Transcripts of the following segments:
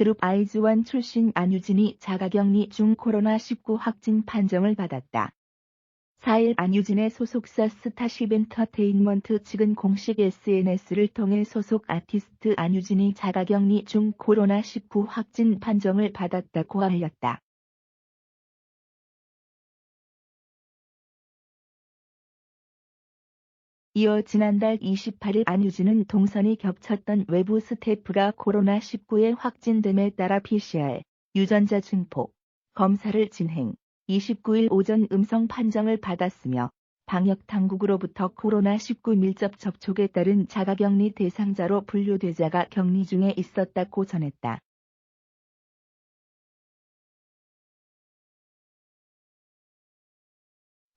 그룹 아이즈원 출신 안유진이 자가격리 중 코로나19 확진 판정을 받았다. 4일 안유진의 소속사 스타쉽 엔터테인먼트 측은 공식 SNS를 통해 소속 아티스트 안유진이 자가격리 중 코로나19 확진 판정을 받았다고 알렸다. 이어 지난달 28일 안유진은 동선이 겹쳤던 외부 스태프가 코로나19에 확진됨에 따라 PCR, 유전자 증폭, 검사를 진행, 29일 오전 음성 판정을 받았으며 방역 당국으로부터 코로나19 밀접 접촉에 따른 자가격리 대상자로 분류되자가 격리 중에 있었다고 전했다.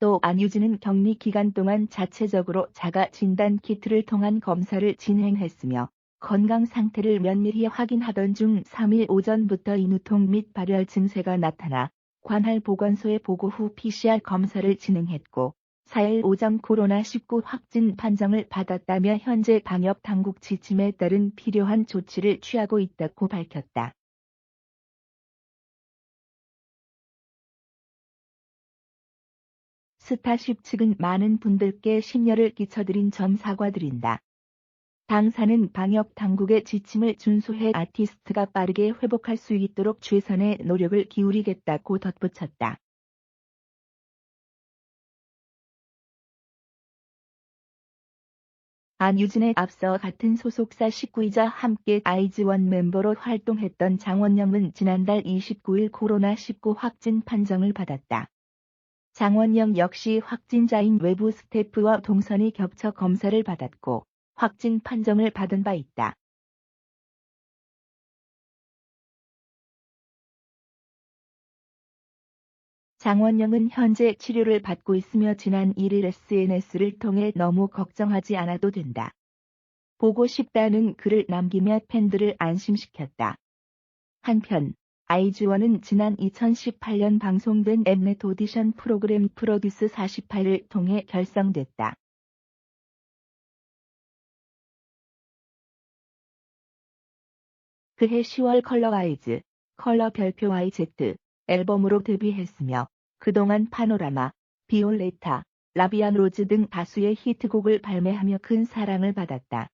또 안유진은 격리 기간 동안 자체적으로 자가 진단 키트를 통한 검사를 진행했으며 건강 상태를 면밀히 확인하던 중 3일 오전부터 인후통 및 발열 증세가 나타나 관할 보건소에 보고 후 PCR 검사를 진행했고 4일 오전 코로나19 확진 판정을 받았다며 현재 방역 당국 지침에 따른 필요한 조치를 취하고 있다고 밝혔다. 스타쉽 측은 많은 분들께 심려를 끼쳐드린 점 사과드린다. 당사는 방역 당국의 지침을 준수해 아티스트가 빠르게 회복할 수 있도록 최선의 노력을 기울이겠다고 덧붙였다. 안유진에 앞서 같은 소속사 식구이자 함께 아이즈원 멤버로 활동했던 장원영은 지난달 29일 코로나19 확진 판정을 받았다. 장원영 역시 확진자인 외부 스태프와 동선이 겹쳐 검사를 받았고 확진 판정을 받은 바 있다. 장원영은 현재 치료를 받고 있으며 지난 1일 SNS를 통해 너무 걱정하지 않아도 된다. 보고 싶다는 글을 남기며 팬들을 안심시켰다. 한편 아이즈원은 지난 2018년 방송된 엠넷 오디션 프로그램 프로듀스 48을 통해 결성됐다. 그해 10월 컬러 아이즈, 컬러 별표 YZ 앨범으로 데뷔했으며 그동안 파노라마, 비올레타, 라비안 로즈 등 다수의 히트곡을 발매하며 큰 사랑을 받았다.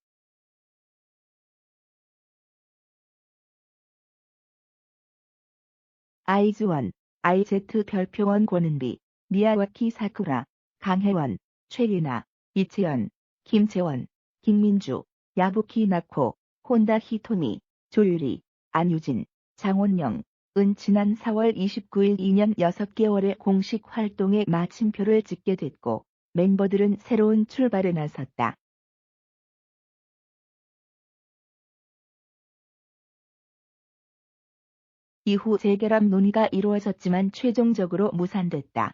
아이즈원, IZ 별표원 권은비, 미야와키 사쿠라, 강혜원, 최리나, 이채연, 김채원, 김민주, 야부키 나코, 혼다 히토미, 조유리, 안유진, 장원영, 은 지난 4월 29일 2년 6개월의 공식 활동에 마침표를 찍게 됐고 멤버들은 새로운 출발에 나섰다. 이후 재결합 논의가 이루어졌지만 최종적으로 무산됐다.